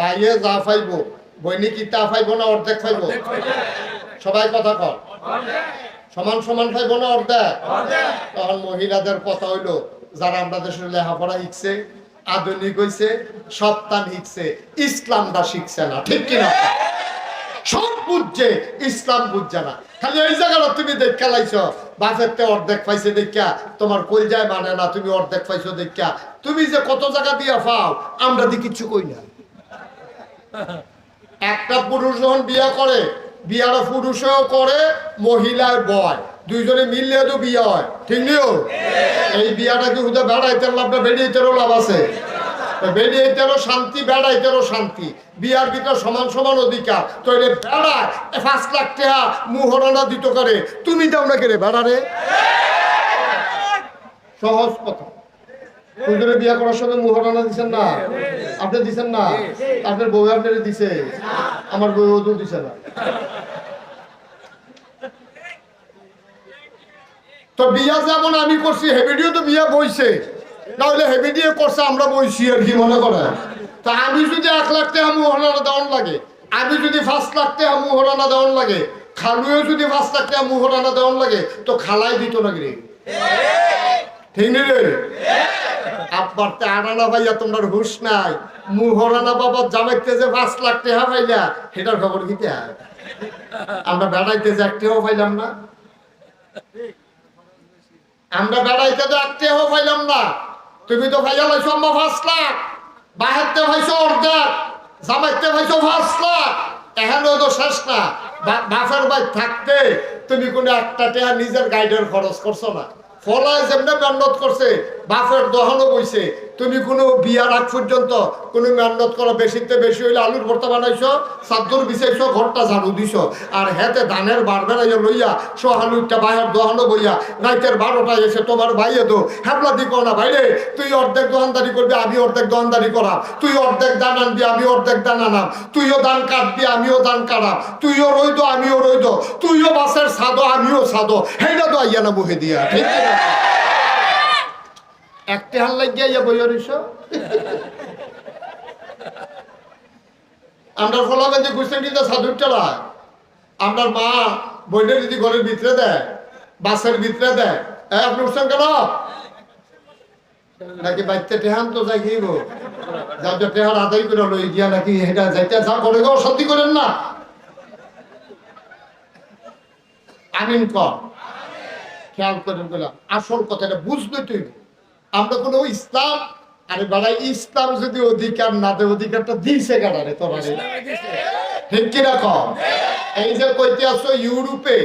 বাইরে যা পাইব বইনি কি তা পাইব না অর্ধেক পাইব সবাই কথা কর সমান সমান পাইব না অর্ধেক? তখন মহিলাদের কথা হইল যারা আমরা দেশের লেখাপড়া শিখছে আধুনিক হইছে সপ্তাহ শিখছে ইসলামটা শিখছে না ঠিক কিনা? সব বুঝছে ইসলাম বুঝছে না। খালি এই জায়গাটা তুমি দেখা লাইছ বাপেরতে অর্ধেক পাইছে দেখা তোমার কই যায় মানে না তুমি অর্ধেক পাইছো দেখা। তুমি যে কত জায়গা দিয়া পাও আমরা দি কিছু কই না। একটা পুরুষ যখন বিয়া করে বিয়াটা পুরুষেও করে মহিলার বয়। দুইজনে মিললে তো বিয়ে হয়, ঠিক নিও এই বিয়াটা কি হুদা বেড়াইতে লাভ না বেরিয়েতেরও লাভ আছে? বেরিয়েতেরও শান্তি, বেড়াইতেরও শান্তি। বিয়ার ভিতর সমান সমান অধিকার। তৈলে বেড়ায় পাঁচ লাখ টাকা মুহরানা দিত করে। তুমি দাও না কেরে বেড়ারে সহজ কথা। হুজুরে বিয়া করার সময় মুহরানা দিছেন না? আপনি দিছেন না? আপনার বউ আপনার দিছে। আমার বউ তো দিছে না। তো বিয়া যেমন আমি করছি হেভিডিও তো বিয়া বইছে। তাহলে হেভিডিও করছে, আমরা বইছি আর কি মনে করে তা আমি যদি এক লাখ টাকা মুহরানা দেওয়ান লাগে, আমি যদি পাঁচ লাখ টাকা মুহরানা দেওয়ান লাগে খালুয়ে যদি পাঁচ লাখ টাকা মুহরানা দেওয়ান লাগে, তো খালাই দিত না রে? ঠিক আনানা ভাইয়া, তোমার নাই। বাবা জামাইতে যে খবর আমরা বেড়াইতে যে পাইলাম না। আমরা তো না। তুমি তো ভাইয়া ভাইছো অর্ধেক, জামাইতে ভাইছো তো শেষ না। বা- বাপের বাই থাকতে তুমি কোনো একটা নিজের গাইডের খরচ করছ না। ফলায় যেমনে মেহনত করছে বাপের দহনও বইছে। তুমি কোনো বিয়ার আগ পর্যন্ত কোনো মেহনত করো, বেশিতে বেশি হইলে আলুর ভর্তা বানাইছো সাদ্দুর বিছাইছো, ঘরটা ঝাড়ু দিছো। আর হেতে ধানের বার বেড়াইয়া লইয়া সোহালুরটা বাইরের দহনও বইয়া নাইতের বারোটায় এসে তোমার ভাইয়ে তো হ্যাবলা দিকো না, ভাইরে, তুই অর্ধেক দোকানদারি করবি, আমি অর্ধেক দোকানদারি করাম। তুই অর্ধেক দান আনবি, আমি অর্ধেক দান আনাম। তুইও দান কাটবি, আমিও দান কাটাম। তুইও রইদ, আমিও রইদ। তুইও বাসের সাদো আমিও সাদো হেইটা তো আইয়া না মুখে দিয়া, ঠিক না? একটা হাল লাগিয়া ইয়া বইয়া রইছ আমরা ফলাবে যে গুছেন দিতে সাধুর চালায় আমার মা বইনের যদি ঘরের ভিতরে দেয় বাসের ভিতরে দেয় এ, আপনি উঠছেন কেন? নাকি বাইতে টেহান তো গিয়ে যাও যে টেহার আদায় করে লই গিয়া নাকি এটা যাইতে যা করে গো সত্যি করেন না? আমিন কর খেয়াল করেন আসল কথাটা বুঝবে তুই আমরা কোনো ইসলাম আরে বেড়াই ইসলাম যদি অধিকার না দেয় অধিকারটা দিছে গাড়ারে তোরা রে। ঠিক কি রাখো এই যে কইতে আসো ইউরোপে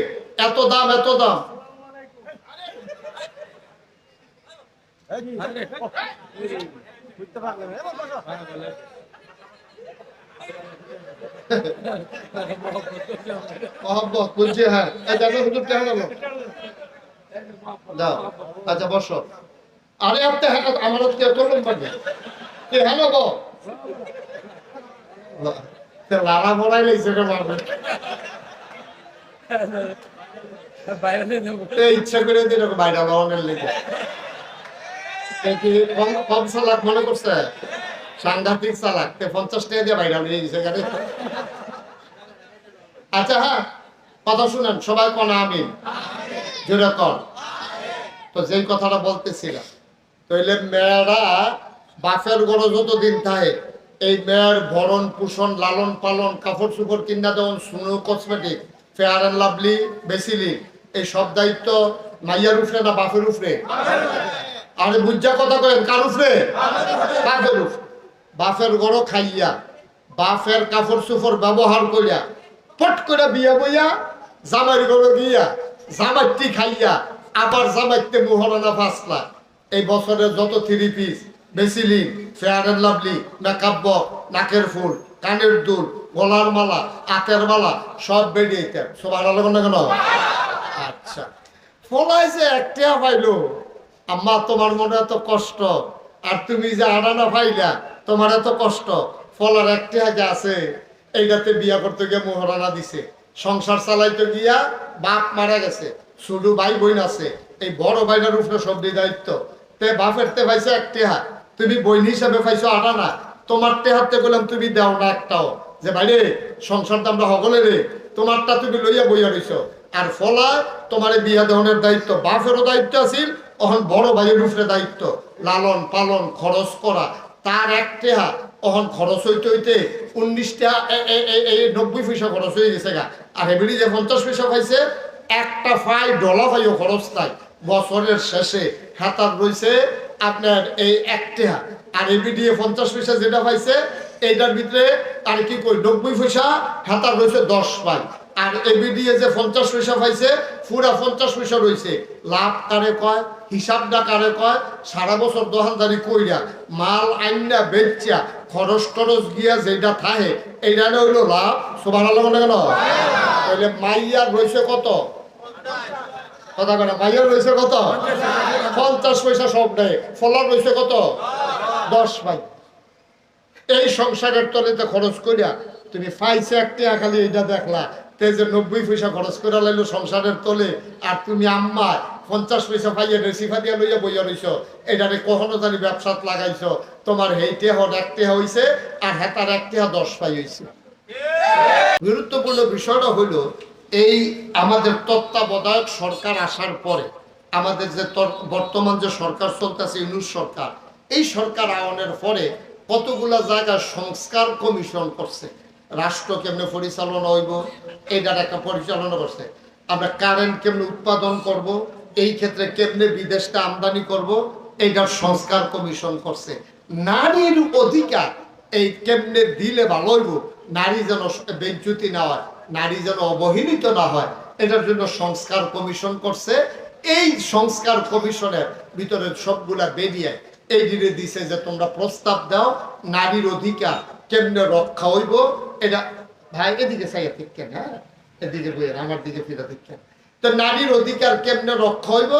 এত দাম এত দাম। মহব্বত বলছি হ্যাঁ। আচ্ছা বসো। আরে আপনি হ্যাঁ আমার কে তোলেন বাজে কে হ্যাঁ গো? ইচ্ছা করে লেগে। মনে করছে? চালাক। আচ্ছা হ্যাঁ কথা শুনেন, সবাই আমি জোরে কর তো যেই কথাটা বলতেছিলাম তাইলে মেয়েরা বাপের গড় যতদিন থাকে। এই মেয়ের ভরণ পোষণ, লালন পালন, কাপড় চোপড় কিনা দেওয়ান, snow cosmetic Fair and Lovely বেসিলি এই সব দায়িত্ব মাইয়ার উফরে না বাপের উফরে আরে বুঝা কথা কেন কার উফরে বাপের উফরে বাপের গড় খাইয়া, বাপের কাপড় চোপড় ব্যবহার করিয়া পট করে বিয়া বইয়া জামাইর গড় গিয়া, জামাইটি খাইয়া, আবার জামাইতে মোহরানা ফাঁসলা এই বছরের যত three piece Vaseline Fair and Lovely makeup নাকের ফুল, কানের দুল, গলার মালা হাতের মালা, সব বেরিয়ে সব আলাদা না কেন? আচ্ছা। ফলাই যে একটা পাইলো, আম্মা, তোমার মনে এত কষ্ট, আর তুমি যে আড়ানা পাইলা, তোমার এত কষ্ট। ফলার একটা আগে আছে, এইটাতে বিয়া করতে গিয়ে মোহরানা দিছে। সংসার চালাইতে গিয়া বাপ মারা গেছে। শুধু ভাই বোন আছে। এই বড় ভাইটার উপরে সব দায়িত্ব তে বাপের তে এক টেহা। তুমি বইন হিসাবে পাইছো আটা আটানা তোমারটে হাতে বললাম, তুমি দাও না একটাও। যে বাইরে, সংসারটা আমরা হগলে রে। তোমারটা তুমি লইয়া বইয়া রইছ আর ফলা, তোমার বিয়া দেহনের দায়িত্ব। বাপেরও দায়িত্ব আছিল, অহন বড় ভাইয়ের উপরে দায়িত্ব। লালন পালন, খরচ করা। তার এক টেহা, অহন খরচ হইতে হইতে উনিশটা নব্বই পয়সা খরচ হয়ে গেছে গা। আর এবিডি যে পঞ্চাশ পয়সা পাইছে, একটা ফাই ডলা ফাইও খরচ নাই। বছরের শেষে হাতার রয়েছে আপনার এই এক টেহা আর এবিডি পঞ্চাশ পয়সা যেটা পাইছে, এইটার ভিতরে আর কি কই, নব্বই পয়সা হাতার রয়েছে দশ পাই। আর এবিডিএ যে পঞ্চাশ পয়সা পাইছে, পুরা পঞ্চাশ পয়সা রয়েছে। লাভ কারে কয়, হিসাবটা কারে কয়, সারা বছর দোকানদারি কইরা, মাল আইনা বেচা, খরচ টরচ গিয়া যেটা থাহে এইটা হইল লাভ। সবার আলো কেন? তাহলে মাইয়ার রয়েছে কত? কথা রয়েছে কত? পঞ্চাশ পয়সা সব ফলার রয়েছে কত? দশ পাই এই সংসারের তলেতে খরচ করিয়া তুমি খালি এইটা দেখলা। নব্বই পয়সা খরচ করে লাইলো সংসারের তলে, আর তুমি আম্মা পঞ্চাশ পয়সা পাইয়া রেসিফা দিয়া লইয়া বইয়া রইছ। এটারে কখনো জানি ব্যবসাত লাগাইছ? তোমার হেইটে হন একটে হইছে, আর হেতার একটে দশ পাই হইছে। গুরুত্বপূর্ণ বিষয়টা হলো এই আমাদের তত্ত্বাবধায়ক সরকার আসার পরে, আমাদের যে বর্তমান যে সরকার চলতেছে, ইউনুস সরকার, এই সরকার আওয়ানের পরে কতগুলা জায়গায় সংস্কার কমিশন করছে? রাষ্ট্র কেমনে পরিচালনা হইব? এইটার একটা পরিচালনা করছে। আমরা কারেন্ট কেমনে উৎপাদন করব? এই ক্ষেত্রে কেমনে বিদেশটা আমদানি করব? এইটার সংস্কার কমিশন করছে। নারীর অধিকার এই কেমনে দিলে ভালো হইব? নারী যেন বেঞ্চুতি না হয়। নারী যেন অবহেলিত না হয়, এটার জন্য সংস্কার কমিশন করছে। এই সংস্কার কমিশনের ভিতরে সবগুলা বেরিয়ে এই দিনে দিছে যে তোমরা প্রস্তাব দাও, নারীর অধিকার কেমনে রক্ষা হইব, এটা ভাই, এদিকে চাইয়া ঠিক হ্যাঁ? এদিকে বইয়ের আমার দিকে ফিরে ঠিক তো নারীর অধিকার কেমনে রক্ষা হইব,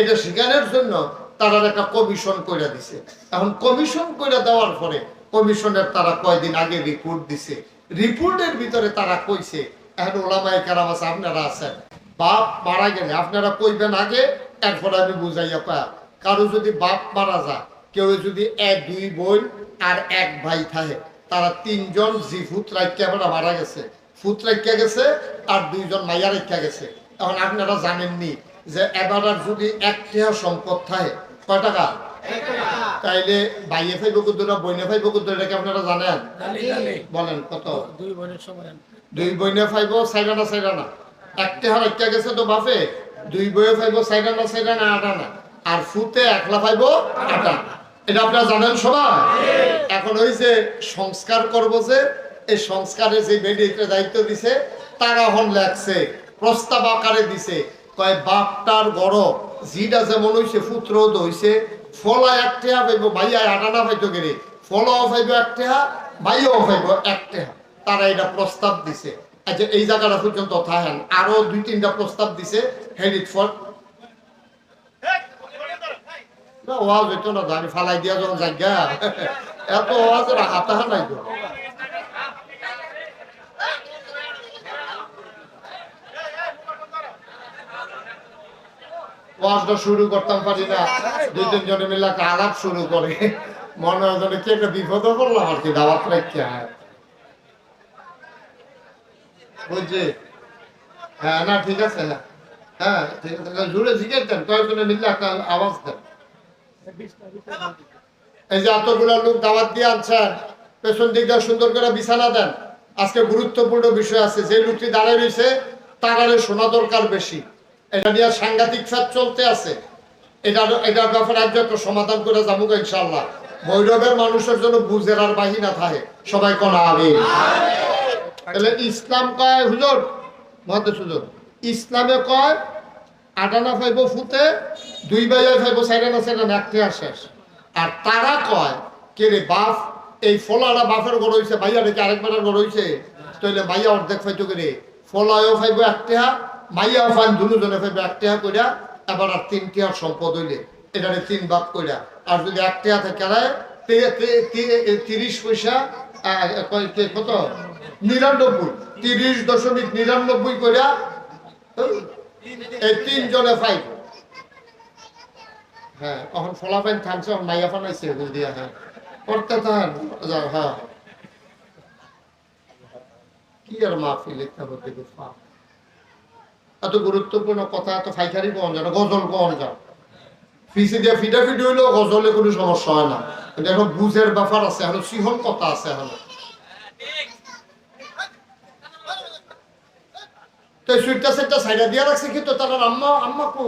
এটা শিখানোর জন্য তারা একটা কমিশন করে দিছে। এখন কমিশন করে দেওয়ার পরে কমিশনের তারা কয়দিন আগে রিপোর্ট দিছে। রিপোর্টের ভিতরে তারা কইছে এখন ওলামায় কারাম আছে, আপনারা আছেন। বাপ মারা গেলে, আপনারা কইবেন আগে, এরপরে আমি বুঝাইয়া পা কারও যদি বাপ মারা যায়, কেউ যদি এক, দুই বোন আর এক ভাই থাকে, তারা তিনজন জি ফুত রাখিয়া আমরা মারা গেছে? ফুত রাখিয়া গেছে? আর দুইজন মাইয়া রাখিয়া গেছে। এখন আপনারা জানেননি যে এবার যদি একটা সম্পদ থাকে, কয় টাকা? তাইলে বাইয়ে ফাইব কুদ্দুরা বইনে ফাইব এটা কি আপনারা জানেন? জানি জানি। বলেন কত? দুই বোনের সমান দুই বইনে ফাইব সাইডানা সাইডানা একটা হার একটা গেছে তো বাপে। দুই বইয়ে ফাইব সাইডানা সাইডানা আটানা আর ফুতে একলা ফাইব আটা এটা আপনারা জানেন সবাই? এখন ওই যে সংস্কার করব যে এই সংস্কারে যে বেডিতে দায়িত্ব দিছে তারা হন লাগছে প্রস্তাব আকারে দিছে। কয় বাপটার গড় জিটা যেমন হইছে তো হইছে ফলা একটা পাইব ভাইয়া আটানা পাইতো গেলে ফলাও পাইব হা ভাইয়াও পাইব হা তারা এটা প্রস্তাব দিছে। আচ্ছা এই জায়গাটা পর্যন্ত থাকেন আরও দুই তিনটা প্রস্তাব দিছে হেডিট ফর না, ওয়াজ হইতো না আমি ফালাই দিয়া যখন জায়গা। এত ওয়াজ হাতা নাই তো। শুরু করতাম, পারি না। মিলে আলাপ শুরু করে। মনে হয় কি একটা বিপদে পড়লাম আর কি দাওয়াত বুঝছি হ্যাঁ না, ঠিক আছে হ্যাঁ। হ্যাঁ ঠিক আছে জুড়ে জিজ্ঞেস দেন, কয়েকজনে একটা আওয়াজ দেন। এই যে এতগুলো লোক দাওয়াত দিয়ে আনছেন, পেছন দিক দিয়ে সুন্দর করে বিছানা দেন। আজকে গুরুত্বপূর্ণ বিষয় আছে, যে লোকটি দাঁড়িয়ে রয়েছে তারারে শোনা দরকার বেশি। এটা নিয়ে সাংঘাতিক ফ্যাট চলতে আছে। এটা এটার ব্যাপারে আজ একটা সমাধান করে যাব ইনশাল্লাহ ভৈরবের মানুষের জন্য বুঝের আর বাহিনা থাকে। সবাই কোন আমি তাহলে ইসলাম কয়, হুজুর? মহাদেশ হুজুর। ইসলামে কয়, আটানা ফাইব ফুতে দুই বাইয়া ফাইব সাইডানা সাইডানা একটা শেষ। আর তারা কয়, কে রে বাপ, এই ফলাটা বাপের গড় হইছে ভাইয়া রেখে আরেকবার গড় হইছে? তাহলে ভাইয়া অর্ধেক ফাইতো করে? ফলায়ও ফাইব একটা মাইয়া ফাইন দুজনে ফাইব একটা কইরা, এবার আর তিন সম্পদ হইলে। এটারে তিন ভাগ কইরা। আর যদি এক টিয়া থেকে তে- তে- তে- তিরিশ পয়সা কত? নিরানব্বই। তিরিশ দশমিক নিরানব্বই কইরা, এই তিনজনে ফাইব হ্যাঁ এখন ফলাফাইন থামছে মাইয়া ফানাইছে দিয়া হ্যাঁ। করতে হ্যাঁ। কি আর মাহফিল ফাঁক। এত গুরুত্বপূর্ণ কথা, এত ফাইকারি কন যায় না গজল কন যায় ফিসি দিয়ে ফিডা ফিডি হইলেও গজলে কোনো সমস্যা হয় না। কিন্তু এখন বুঝের ব্যাপার আছে, এখন সিহন কথা আছে এখন। তো সুইটটা সেটটা সাইডা দিয়ে রাখছে কিন্তু তারা আম্মা আম্মা কো?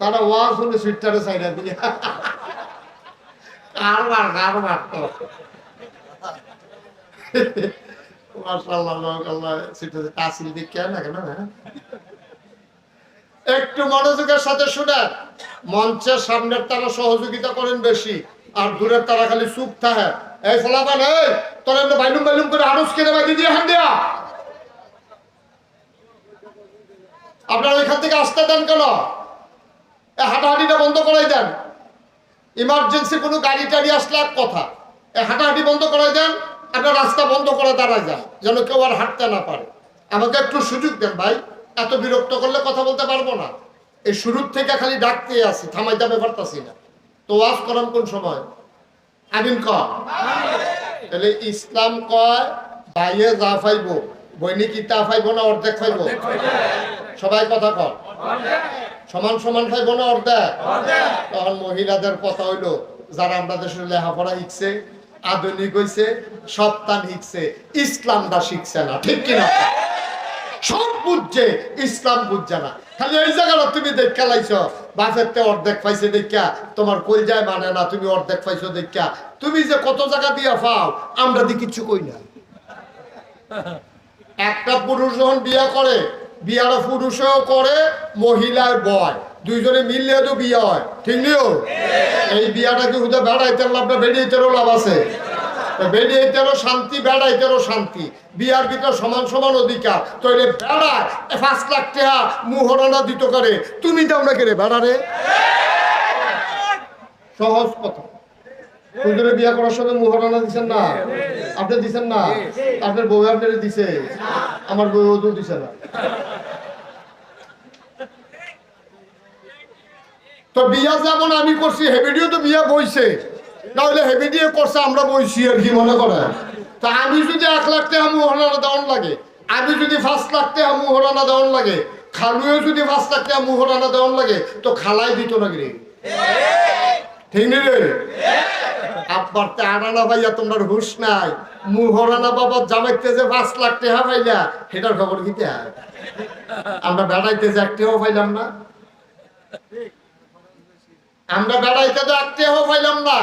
তারা ওয়াজ হলে সুইটটারে সাইডা দিয়ে। কারবার কারবার তো? হ্যাঁ? একটু মনোযোগের সাথে শুনেন, মঞ্চের সামনের তারা সহযোগিতা করেন বেশি, আর দূরের তারা খালি চুপ থাকে। এই ফলাফান এই, তোর বাইলুম বাইলুম করে আরস কিনে বাইদি দিয়ে হান দেয়া। আপনারা ওইখান থেকে আসতে দেন কেন? হাঁটাহাঁটিটা বন্ধ করাই দেন। ইমার্জেন্সি কোনো গাড়ি টাড়ি আসলে এক কথা। এ হাঁটাহাঁটি বন্ধ করাই দেন আপনার রাস্তা বন্ধ করে দাঁড়ায় যান, যেন কেউ আর হাঁটতে না পারে। আমাকে একটু সুযোগ দেন ভাই, এত বিরক্ত করলে কথা বলতে পারব না। এই শুরুর থেকে খালি ডাকতে আসি, থামাইতে পারতাছি না। তো ওয়াজ করাম কোন সময়? আমিন ক তাহলে ইসলাম কয় বাইয়ে যা ফাইব, বইনি কিতা ফাইব না অর্ধেক ফাইব? সবাই কথা কর সমান সমান ফাইব না অর্ধেক? তখন মহিলাদের কথা হইল, যারা আমরা দেশের লেখাপড়া শিখছে আধুনিক হইছে সপ্তাহ শিখছে ইসলামটা শিখছে না, ঠিক কিনা? সব বুঝছে, ইসলাম বুঝছে না। খালি এই জায়গাটা তুমি দেখা লাইছ বাপের তে অর্ধেক পাইছে দেখা, তোমার কই যায় মানে না, তুমি অর্ধেক পাইছো দেখা। তুমি যে কত জায়গা দিয়া পাও, আমরা দি কিছু কই না। একটা পুরুষ যখন বিয়া করে বিয়াটা পুরুষেও করে মহিলার বয়। দুইজনে মিললে তো বিয়া হয়, ঠিক নিও এই বিয়াটা কি হুদা বেড়াইতে লাভ না বেরিয়েতেরও লাভ আছে। বেরিয়েতেরও শান্তি, বেড়াইতেরও শান্তি। বিয়ার ভিতর সমান সমান অধিকার। তইলে বেড়ায় পাঁচ লাখ টাকা মুহরানা দিত করে তুমি দাও না কেরে বেড়ারে? সহজ কথা। হুজুরে বিয়া করার সময় মুহরানা দিছেন না? আপনি দিছেন না? আপনার বউ আপনার দিছে। আমার বউ দিছে না। তো বিয়া যেমন আমি করছি হেভিডিও তো বিয়া বইছে। না হলে হেভিডিও করছে, আমরা বইছি আর কি মনে করে? তা আমি যদি এক লাখ টাকা মুহরানা দেওয়ান লাগে, আমি যদি পাঁচ লাখ টাকা মুহরানা দেওয়ান লাগে খালুয়ে যদি পাঁচ লাখ টাকা মুহরানা দেওয়ান লাগে, তো খালাই দিত না রে? বাবা যে পাঁচ লাখ? আমরা বেড়াইতে যে একটাও পাইলাম না। আমরা বেড়াইতে তো একটাও পাইলাম না।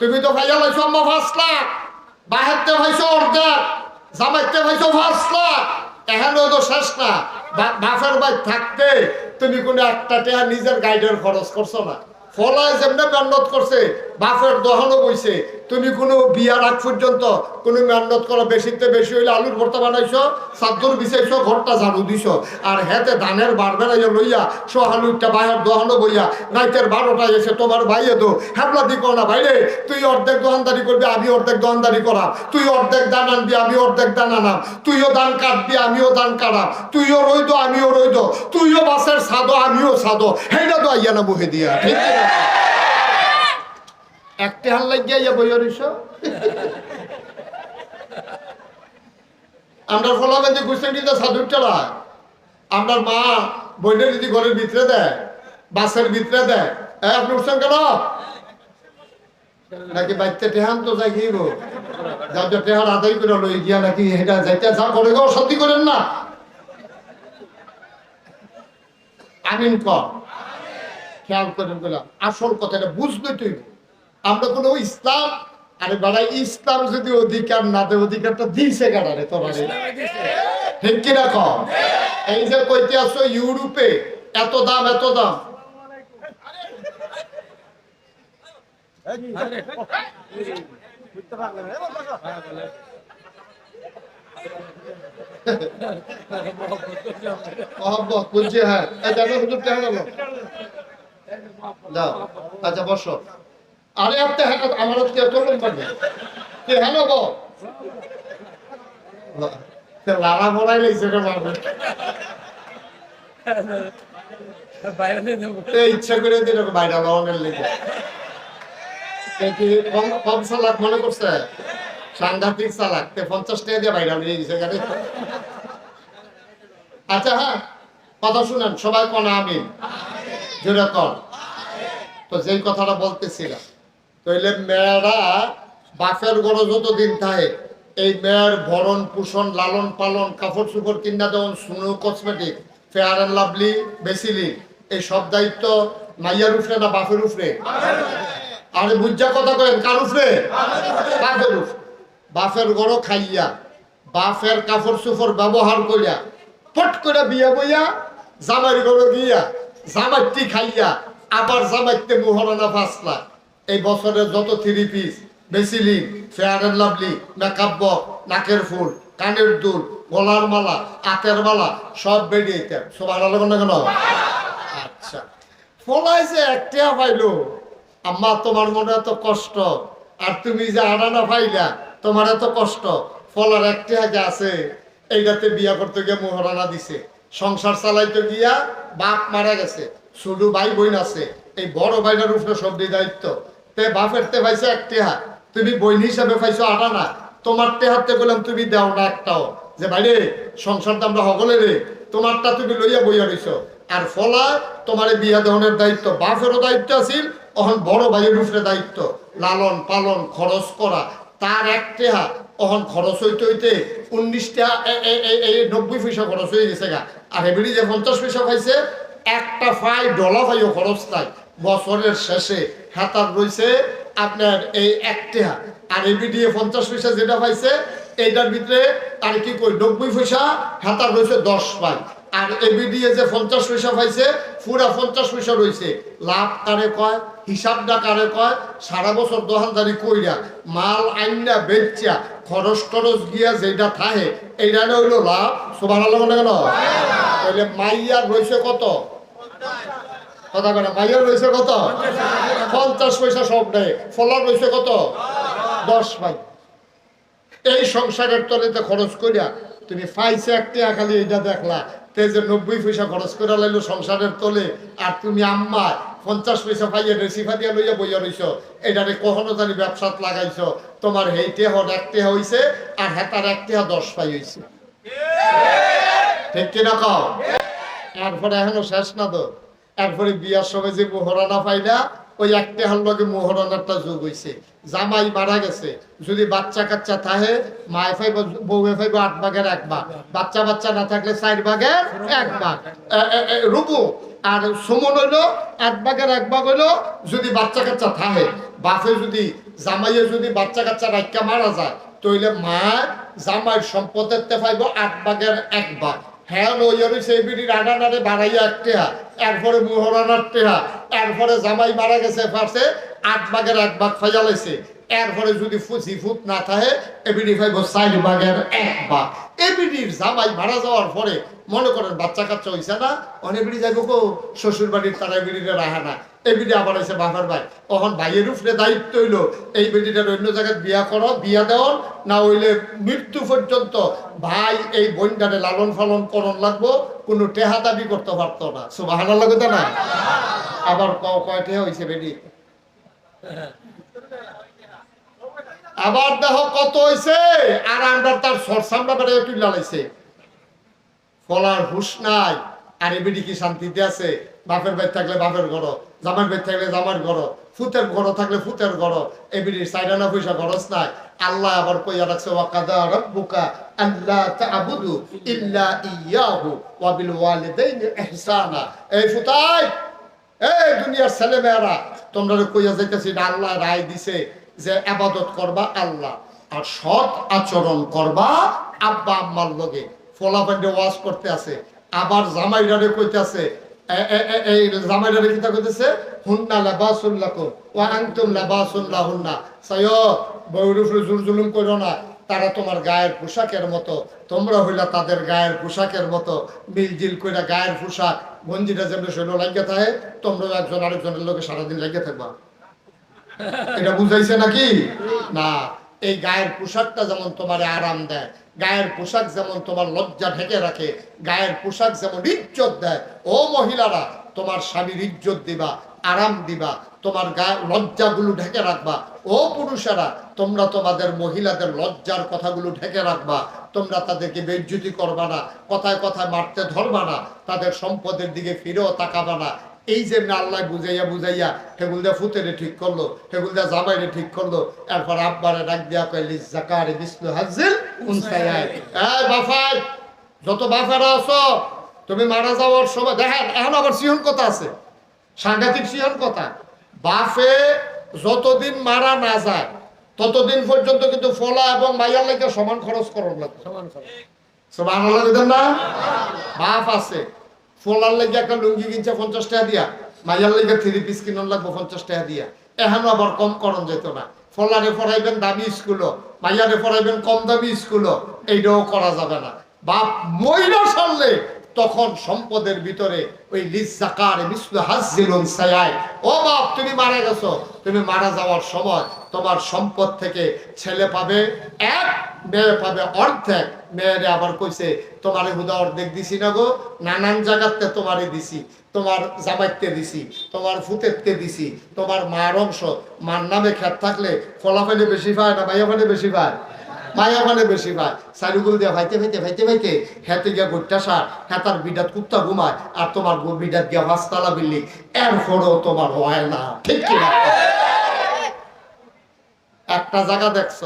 তুমি তো ভাইয়া লাইছো, আম্মা পাঁচ লাখ বাহাত্তে ভাইছো অর্ধেক, জামাইতে ভাইছো পাঁচ লাখ এখানেও তো শেষ না। বাপের বাই থাকতে তুমি কোনো একটা টেহা নিজের গাইডের খরচ করছ না। ফলায় যেমনি মেহনত করছে বাপের দহনও বইছে। তুমি কোনো বিয়ার আগ পর্যন্ত কোনো মেহনত করো, বেশিতে বেশি হইলে আলুর ভর্তা বানাইছো চাদর বিছাইছো ঘরটা ঝাড়ু দিছো। আর হেতে ধানের বার বেড়াইয়া লইয়া সোহালুরটা বাইরের দহনও বইয়া, রাইতের বারোটায় এসে তোমার ভাইয়ে দো। হ্যাবলা দিকো না, ভাইরে, তুই অর্ধেক দোকানদারি করবি, আমি অর্ধেক দোকানদারি করাম। তুই অর্ধেক দান আনবি, আমি অর্ধেক দান আনাম। তুইও দান কাটবি, আমিও দান কাটাম। তুইও রইদ, আমিও রইদ। তুইও বাসের সাদো আমিও সাদো হেইটা তো আইয়া না মুখে দিয়া, ঠিক না? একটা হাল লাগিয়া ইয়া বইয়া রইছ আমরা ফলাবেন যে গুছাই দিতে সাধুর চালায় আমার মা বইনের যদি ঘরের ভিতরে দেয়, বাসের ভিতরে দেয়, এ, আপনি উঠছেন কেন? নাকি বাইতে টেহান তো যাই গিয়ে যার যা টেহার আদায় করে লই গিয়া নাকি এটা যাইতে যা করে গো সত্যি করেন না। আমিন কর। খেয়াল করেন বললাম আসল কথাটা বুঝবে তুই। আমরা কোনো ইসলাম, আরে বাড়াই ইসলাম যদি অধিকার না দেয়, অধিকারটা দিছে গাড়ারে তোমার? ঠিক কি রাখো এই যে কইতে আসো ইউরোপে, এত দাম এত দাম। হ্যাঁ। আচ্ছা বসো। আরে আপনি আমার লম্বা নেই। কে হ্যালো গো? লারা বলাই এই ইচ্ছা করে দিল বাইরে লেগে। কম চালাক মনে করছে? সাংঘাতিক চালাক তে আচ্ছা হ্যাঁ কথা শুনেন, সবাই কোন আমি জোরে কর তো যেই কথাটা বলতেছিলাম তাইলে মেয়েরা বাপের গড় যতদিন থাকে। এই মেয়ের ভরণ পোষণ, লালন পালন, কাপড় চোপড় কিনা দেওয়ান snow cosmetic Fair and Lovely বেসিলি এই সব দায়িত্ব মাইয়ার উফরে না বাপের উফরে আরে বুঝা কথা কেন কার উফরে বাপের উফরে বাপের গড় খাইয়া, বাপের কাপড় চোপড় ব্যবহার করিয়া পট করে বিয়া বইয়া জামাইর গড় গিয়া, জামাইটি খাইয়া, আবার জামাইতে মোহরানা ফাসলা এই বছরের যত three piece Vaseline Fair and Lovely makeup box নাকের ফুল, কানের দুল, গলার মালা, হাতের মালা, সব বেরিয়ে সব আলাদা না কেন? আচ্ছা। ফলাই যে একটা পাইলো, আম্মা তোমার মনে এত কষ্ট, আর তুমি যে আড়ানা পাইলা, তোমার এত কষ্ট। ফলার একটা আগে আছে, এইটাতে বিয়া করতে গিয়ে মোহরানা দিছে। সংসার চালাইতে গিয়া বাপ মারা গেছে। শুধু ভাই বোন আছে। এই বড় ভাইটার উপরে সব দায়িত্ব। তে বাপের তে পাইছে একটি হাত তুমি বইন হিসাবে পাইছো আড়ানা তোমার তে হাতে বললাম, তুমি দাও না একটাও। যে ভাইরে, সংসারটা আমরা হগলে রে। তোমারটা তুমি লইয়া বইয়া রইছো। আর ফলা, তোমার বিয়া দেহনের দায়িত্ব। বাপেরও দায়িত্ব আছিল, অহন বড় ভাইয়ের উপরে দায়িত্ব। লালন পালন, খরচ করা। তার এক টেহা, অহন খরচ হইতে হইতে উনিশটা নব্বই পয়সা খরচ হয়ে গেছে গা। আর এবিডি যে পঞ্চাশ পয়সা পাইছে, একটা ফাই ডলার পাইও খরচ নাই। বছরের শেষে হাতার রয়েছে আপনার এই এক টেহা আর এবিডি পঞ্চাশ পয়সা যেটা পাইছে, এইটার ভিতরে আর কি কই, নব্বই পয়সা হাতার রয়েছে দশ পাই। আর এবিডিএ যে পঞ্চাশ পয়সা পাইছে, পুরা পঞ্চাশ পয়সা রয়েছে। লাভ কারে কয়, হিসাবটা কারে কয়, সারা বছর দোকানদারি কইরা, মাল আইনা বেচা, খরচ টরচ গিয়া যেটা থাহে এইটা হইল লাভ। সোভান কেন? তাহলে মাইয়ার রয়েছে কত? কথা কেন মাইয়ার রয়েছে কত? পঞ্চাশ পয়সা সব নেই। ফলার রয়েছে কত? দশ পাই এই সংসারের তলেতে খরচ করিয়া তুমি পাইছে একটা খালি এইটা দেখলা। তে নব্বই পয়সা খরচ করে লাইলো সংসারের তলে, আর তুমি আম্মা, পঞ্চাশ পয়সা পাইয়া রেসিফা দিয়া লইয়া বইয়া রইছ। এটারে কখনো জানি ব্যবসাত লাগাইছ? তোমার হেইটে হন একটে হইছে, আর হেতার একটে দশ পাই হইছে। ঠিক কিনা কও? এরপরে এখনও শেষ না তো? এরপরে বিয়ার সময় যে মোহরানা পাইলা, ওই একটা হার লগে মোহরানারটা যোগ হইছে। জামাই মারা গেছে, যদি বাচ্চা কাচ্চা থাকে, মায় ফাইব, বউয়ে ফাইব আট ভাগের এক ভাগ। বাচ্চা বাচ্চা না থাকলে চার ভাগের এক ভাগ। রুবু আর সুমন হইল এক ভাগের এক ভাগ হইল, যদি বাচ্চা কাচ্চা থাকে। বাপে যদি, জামাইয়ে যদি বাচ্চা কাচ্চা রাখা মারা যায়, তইলে মা জামাইয়ের সম্পদের তে পাইব আট ভাগের এক ভাগ। হ্যাঁ ওই সেই বিড়ির আডানারে বাড়াইয়া এক হা এরপরে মোহরানার টেহা এরপরে জামাই মারা গেছে ফার্সে আট ভাগের এক ভাগ ফাইজালাইছে এরপরে যদি ফুচি ফুট না থাকে এবিডি ফাইব চার বাঘের এক ভাগ এবিডির জামাই মারা যাওয়ার পরে মনে করেন বাচ্চা কাচ্চা হইছে না অনেবিডি যাইব কো শ্বশুর বাড়ির তারা এবিডিরে রাহা না। এবিডি আবার হয়েছে বাবার ভাই। তখন ভাইয়ের উপরে দায়িত্ব হইল, এই বেটিটার অন্য জায়গায় বিয়া করো, বিয়া দেওয়ার, না হইলে মৃত্যু পর্যন্ত ভাই এই বইনটারে লালন ফালন করণ লাগবো, কোনো টেহা দাবি করতে পারতো না। সুবাহানা লাগতো না? আবার কয় টেহা হয়েছে বেটি? আবার দেখো কত হয়েছে আর আমরা তার সরসামটা বেড়ে তুলে লাইছে ফলার হুশ নাই, আর এবিডি কি শান্তিতে আছে? বাপের বাড়ি থাকলে বাপের ঘর। জামার বাড়ি থাকলে জামার ঘর ফুতের ঘর থাকলে ফুতের ঘর এবিডির সাইডানা পয়সা খরচ নাই। আল্লাহ আবার কইয়া রাখছে, ওয়াকাদা রাব্বুকা আল্লাহ তা'বুদু ইল্লা ইয়াহু ওয়া বিল ওয়ালিদাইনি ইহসানা। এই ফুতাই, এই দুনিয়ার ছেলে মেয়েরা তোমরা কইয়া যাইতেছি না আল্লাহ রায় দিছে যে আবাদত করবা আল্লাহ, আর সৎ আচরণ করবা আব্বা আম্মার লগে। ফলাফান্ডে ওয়াজ করতে আছে, আবার জামাইরারে কইতেছে এই জামাইরারে কিতা কইতেছে? হুন্না লাবাসুল লাকুম ওয়া আনতুম লাবাসুল লাহুন্না। সায় উপরে করো না তারা তোমার গায়ের পোশাকের মতো। তোমরা হইলা তাদের গায়ের পোশাকের মতো। মিলজিল কইরা গায়ের পোশাক গঞ্জিটা যেমন শৈল লাগিয়ে থাকে তোমরাও একজন আরেকজনের লোকে সারাদিন লাগিয়ে থাকবা। এটা বুঝাইছে নাকি? না এই গায়ের পোশাকটা যেমন তোমার আরাম দেয় গায়ের পোশাক যেমন তোমার লজ্জা ঢেকে রাখে, গায়ের পোশাক যেমন ইজ্জত দেয়, ও মহিলারা তোমার স্বামীর ইজ্জত দিবা, আরাম দিবা, তোমার গায়ে লজ্জাগুলো ঢেকে রাখবা। ও পুরুষেরা, তোমরা তোমাদের মহিলাদের লজ্জার কথাগুলো ঢেকে রাখবা। তোমরা তাদেরকে বেজ্জুতি করবা না, কথায় কথায় মারতে ধরবা না, তাদের সম্পদের দিকে ফিরেও তাকাবা না। এই যে আল্লাহ বুঝাইয়া বুঝাইয়া হেগুল দিয়া ফুতেরে ঠিক করল হেগুল দিয়া জামাইরে ঠিক করল এরপর আব্বারে ডাক দিয়া কইলি জাকারে বিষ্ণু হাজিল উনসাইয়াই এই বাফাই যত বাফারা আছো তুমি মারা যাওয়ার সময় দেখেন এখন আবার সিহন কথা আছে। সাংঘাতিক সিহন কথা। বাফে যতদিন মারা না যায় ততদিন পর্যন্ত কিন্তু ফলা এবং মাইয়ার লেগে সমান খরচ করার লাগবে। সমান সমান সমান লাগবে না? বাপ আছে। ফলার লেগে একটা লুঙ্গি কিনছে পঞ্চাশ টাকা দিয়া, মাইয়ার লেগে থ্রি পিস কিনন লাগবো পঞ্চাশ টাকা দিয়া। এখানে আবার কম করণ যেত না। ফলারে পড়াইবেন দামি স্কুলও মাইয়ারে পড়াইবেন কম দামি স্কুলও এইটাও করা যাবে না। বাপ মহিলা সারলে তখন সম্পদের ভিতরে ওই লিজাকার মিসলু হাজিরুন সায়াই ও বাপ, তুমি মারা গেছো। তুমি মারা যাওয়ার সময় তোমার সম্পদ থেকে ছেলে পাবে, এক মেয়ে পাবে অর্ধেক। মেয়েরে আবার কইছে, তোমারে হুদা অর্ধেক দিছি না গো, নানান জায়গাতে তোমারে দিছি, তোমার জামাইতে দিছি, তোমার ফুতেরতে দিছি, তোমার মার অংশ। মার নামে খেত থাকলে ফলাফলে বেশি পায় না, মাইয়া ফানে বেশি পায়? মায়া মানে বেশি পায় সাইরুগুল দিয়ে ভাইতে ভাইতে ভাইতে ভাইতে হেতে গিয়া গোট্টা সার হেতার বিডাত কুত্তা ঘুমায় আর তোমার বিডাত গিয়া পাঁচতলা বিল্লি এরপরেও তোমার হয় না। ঠিক কিনা একটা জায়গা দেখছ,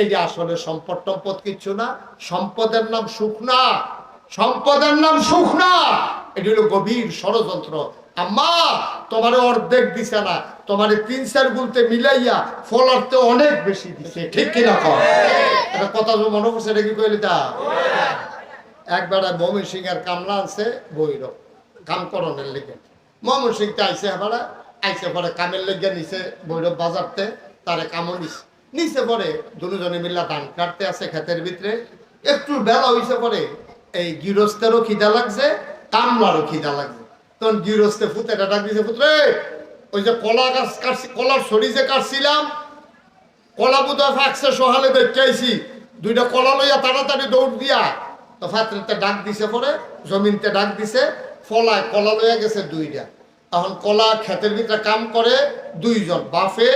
এই যে আসলে সম্পদ টম্পদ কিচ্ছু না, সম্পদের নাম সুখ না সম্পদের নাম সুখ না এটি হলো গভীর ষড়যন্ত্র। আম্মা তোমারে অর্ধেক দিছে না। তোমারে তিন চার গুলতে মিলাইয়া ফলারতে অনেক বেশি দিছে। ঠিক কিনা কর কথা যে মনে পড়ছে, এটা কি কইলি তা? একবার মমিন সিং এর কামলা আছে বৈরব কাম করণের লেগে। মমিন সিং তে আইসে এবার আইসে পরে কামের লেগে নিছে বৈরব বাজারতে, তারে কামও নিছে। নিচে পরে দুজনে মিল্লা ধান কাটতে আছে ক্ষেতের ভিতরে। একটু বেলা হইছে পরে এই গৃহস্থেরও খিদা লাগছে, কামলারও খিদা লাগছে। তখন গৃহস্থে ফুতেটা ডাক দিছে পুত্রে ওই যে কলা গাছ কাটছি, কলার ছড়ি যে কাটছিলাম, কলা বুধা ফাঁকছে, সহালে দেখতেছি দুইটা কলা লইয়া তাড়াতাড়ি দৌড় দিয়া, তো ডাক দিছে পরে, জমিনতে ডাক দিছে, ফলায় কলা লইয়া গেছে দুইটা। এখন কলা ক্ষেতের ভিতরে কাম করে দুইজন, বাফে,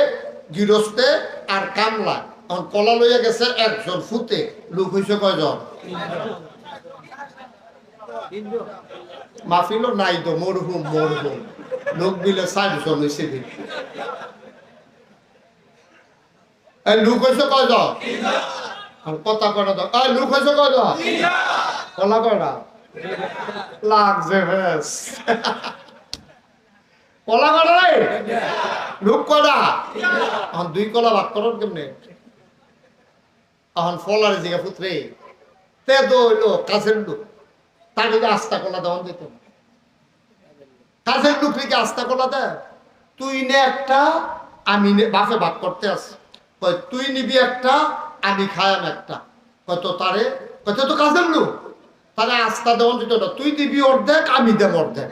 গৃহস্থে আর কামলা। এখন কলা লইয়া গেছে একজন, ফুতে, লোক হইছে কয়জন? মাফিলো নাই তো, মরহুম মরহুম। লোক দিলে কথা কয়টা দাও এই লোক কলা কলা এখন দুই কলা ভাগ করো কেমনে এখন ফলারে জিগা পুত্রে তে তো হইল কাছের লোক তাকে আস্তা কলা দেওয়া দিত না। কাজের টুকরিকে আস্তা কলা দেয় তুই নে একটা, আমি বাপে ভাগ করতে আস কয়, তুই নিবি একটা, আমি খায়াম একটা। কত তারে কত তো কাজের লোক। তারে আস্তা দেওয়া দিত না, তুই দিবি অর্ধেক, আমি দেব অর্ধেক।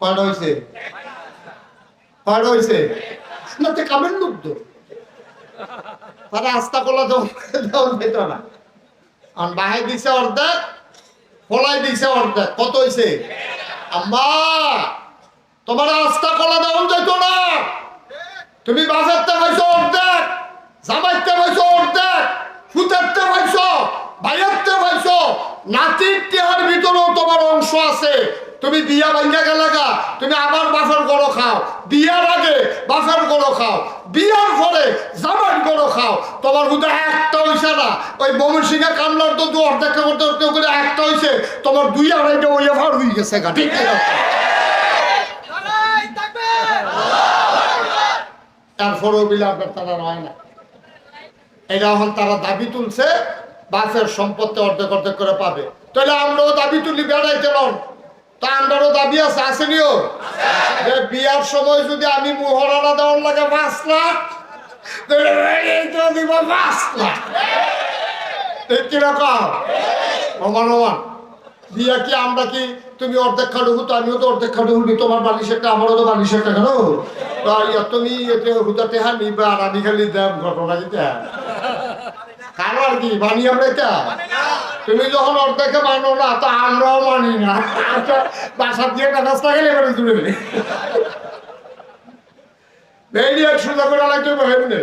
কয়টা হয়েছে কয়টা হয়েছে না, তো কামের লোক তো। তারা আস্তা না। আর দিছে অর্ধেক, ফলাই দিছে অর্ধেক। কত হয়েছে আম্মা, তোমার আস্তা কলা দেওয়া যেত না। তুমি বাজারতে পাইছো অর্ধেক, জামাইতে পাইছো অর্ধেক ফুটারতে পাইছো ভাইয়ারতে পাইছো নাতির টিহার ভিতরেও তোমার অংশ আছে। তুমি বিয়া ভাঙ্গা গেলে গা। তুমি আমার বাফের গরো খাও। বিয়ার আগে বাফের গরো খাও। বিয়ার পরে জামার গরো খাও। তোমার মধ্যে একটা হইছে না। ওই মমিন সিংহে কামলার তো দু অর্ধেক অর্ধেক করে একটা হইছে। তোমার দুই আড়াইটা ওই এফার হয়ে গেছে গা ঠিক তারপরেও বিলে আপনার তারা হয় না। এটা এখন তারা দাবি তুলছে বাসের সম্পত্তি অর্ধেক অর্ধেক করে পাবে। তাহলে আমরাও দাবি তুলি বেড়াইতে লন তা আমরারও দাবি আছে আসেনিও বিয়ার সময় যদি আমি মোহরানা দেওয়ার লাগে পাঁচ লাখ, তো দিব পাঁচ লাখ। ঠিক কীরকম? সমান সমান বিয়া কি আমরা কি তুমি অর্ধেক খাটু হুতো, আমিও তো অর্ধেক খাটু হুবি তোমার বালিশ একটা, আমারও তো বালিশ একটা কেন? তুমি হুতা টেহা নিবা, আর আমি খালি দেব ঘটনা কিটা কারও আর কি মানি আমরা এটা তুমি যখন অর্ধেকে মানো না তো আমরাও মানি না। আচ্ছা বাসা দিয়ে একটা রাস্তা গেলে এবারে জুড়ে নেই। বেরিয়ে সুন্দর করে লাগতে এমনি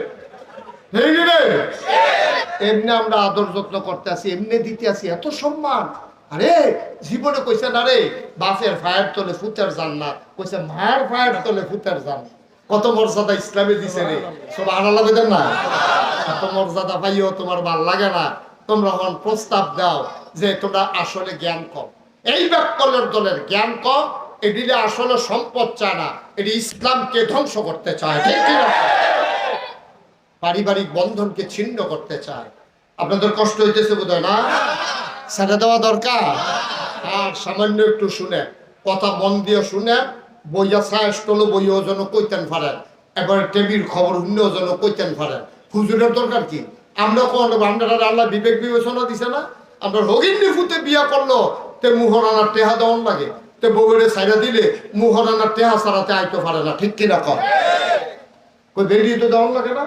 এমনি আমরা আদর যত্ন করতে আসি এমনি দিতে আসি এত সম্মান। আরে জীবনে কইছে না রে বাপের ফায়ার তোলে ফুতের যান কইছে মার ফায়ার তোলে ফুতের যান কত মর্যাদা ইসলামে দিছে রে। সব আনা লাগে দেন না? এত মর্যাদা পাইও তোমার ভালো লাগে না। তোমরা হন প্রস্তাব দাও যে তোমরা আসলে জ্ঞান কম, এই ব্যাককলের দলের জ্ঞান কম এদিকে আসলে সম্পদ চায় না এটি ইসলামকে ধ্বংস করতে চায়? পারিবারিক বন্ধনকে ছিন্ন করতে চায়। আপনাদের কষ্ট হইতেছে বোধ না? ছেড়ে দেওয়া দরকার? আর সামান্য একটু শুনে কথা মন দিয়ে শুনে বইয়া সায়স টলো বইও যেন কইতেন পারেন এবার টেবির খবর অন্য যেন কইতেন পারেন। হুজুরের দরকার কি? আমরা কোন আল্লাহ বিবেক বিবেচনা দিছে না। আমরা রোগিনী ফুতে বিয়া করল তে মুহরানার টেহা দেওয়ান লাগে। তে বউরে সাইরা দিলে মুহরানার টেহা ছাড়াতে আইতে পারে না ঠিক কিনা কর কই বেরিয়ে তো দেওয়ান লাগে না।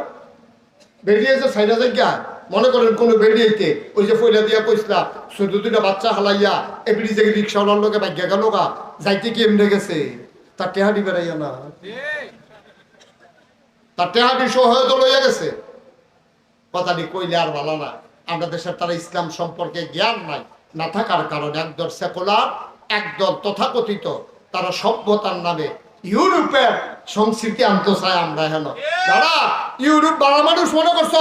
বেরিয়েছে সাইডা জায়গা মনে করেন কোনো বেরিয়েতে ওই যে ফইলা দিয়া কইসলা শুধু দুটা বাচ্চা হালাইয়া এবিডি যে রিক্সাওয়ালার লোকে ভাগ্যা গেল গা যাইতে কি এমনি গেছে? তার টেহাডি বেড়াইয়া না। তার টেহাডি সহ হয়ে তো লইয়া গেছে। কথাটি কইলে আর ভালো না। আমরা দেশের তারা ইসলাম সম্পর্কে জ্ঞান নাই, না থাকার কারণে একদল সেকুলার, একদল তথাকথিত, তারা সভ্যতার নামে ইউরোপের সংস্কৃতি আনতে চাই আমরা হেন যারা ইউরোপ বাংলা মানুষ মনে করছ,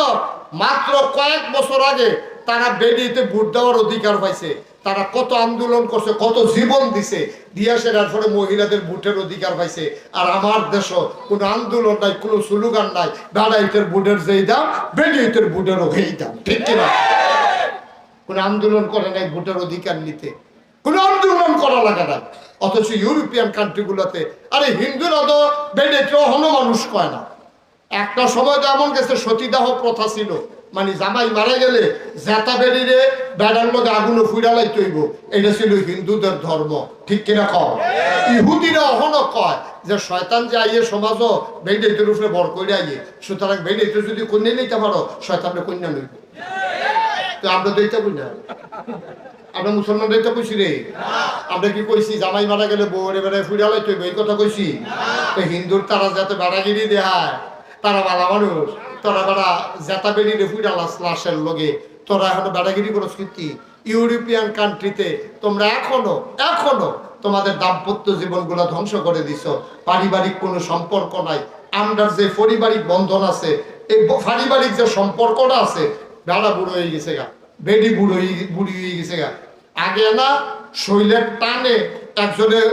মাত্র কয়েক বছর আগে তারা বেরিয়েতে ভোট দেওয়ার অধিকার পাইছে। তারা কত আন্দোলন করছে, কত জীবন দিছে। দিয়া সেটার মহিলাদের ভোটের অধিকার পাইছে। আর আমার দেশও কোনো আন্দোলন নাই, কোনো স্লোগান নাই। বেড়াইতের ভোটের যেই দাম বেরিয়েতের ভোটেরও সেই দাম, ঠিক কিনা কোন আন্দোলন করে নাই ভোটের অধিকার নিতে। কোন আন্দোলন করা লাগে না অথচ ইউরোপিয়ান কান্ট্রি কান্ট্রিগুলোতে, আরে হিন্দুরা তো বেডে হনো মানুষ কয় না। একটা সময় তো এমন গেছে, সতীদাহ প্রথা ছিল। মানে জামাই মারা গেলে জেতা বেরিয়ে বেড়ার লোক আগুনে ফুইরালাই তৈব এটা ছিল হিন্দুদের ধর্ম। ঠিক কিনা কম ইহুদিরা অহনো কয় যে শয়তান যে আইয়ে সমাজও বেডেতের উপরে বর করে আইয়ে সুতরাং বেডেতে যদি কন্যা নিতে পারো শয়তানের কন্যা নইব তো আমরা তো এটা কই না? আমরা মুসলমানরা এটা কইছি রে। আমরা কি কইছি জামাই মারা গেলে বউরে বেড়ায় ফুড়ালাই তুই এই কথা কইছি। তো হিন্দুর তারা যাতে বেড়াগিরি দেহায় তারা বালা মানুষ। তোরা বেড়া জেতা বেরিয়ে ফুড়ালাস লাশের লগে। তোরা এখনও বেড়াগিরি করো স্মৃতি? ইউরোপিয়ান কান্ট্রিতে তোমরা এখনও এখনও তোমাদের দাম্পত্য জীবনগুলো ধ্বংস করে দিছ। পারিবারিক কোনো সম্পর্ক নাই। আমরা যে পারিবারিক বন্ধন আছে, এই পারিবারিক যে সম্পর্কটা আছে, বেড়া বুড়ো হয়ে গেছে গা। বেডি বুড়ো বুড়ি হয়ে গেছে গা। আগে না শৈলের টানে একজনের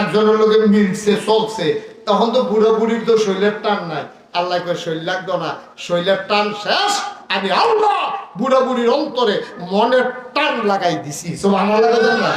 একজনের লোকে মিলছে, চলছে। তখন তো বুড়ো বুড়ির তো শৈলের টান নাই। আল্লাহ করে শৈল লাগতো না। শৈলের টান শেষ। আমি আল্লাহ বুড়া বুড়ির অন্তরে মনের টান লাগাই দিছি। সব আমার না?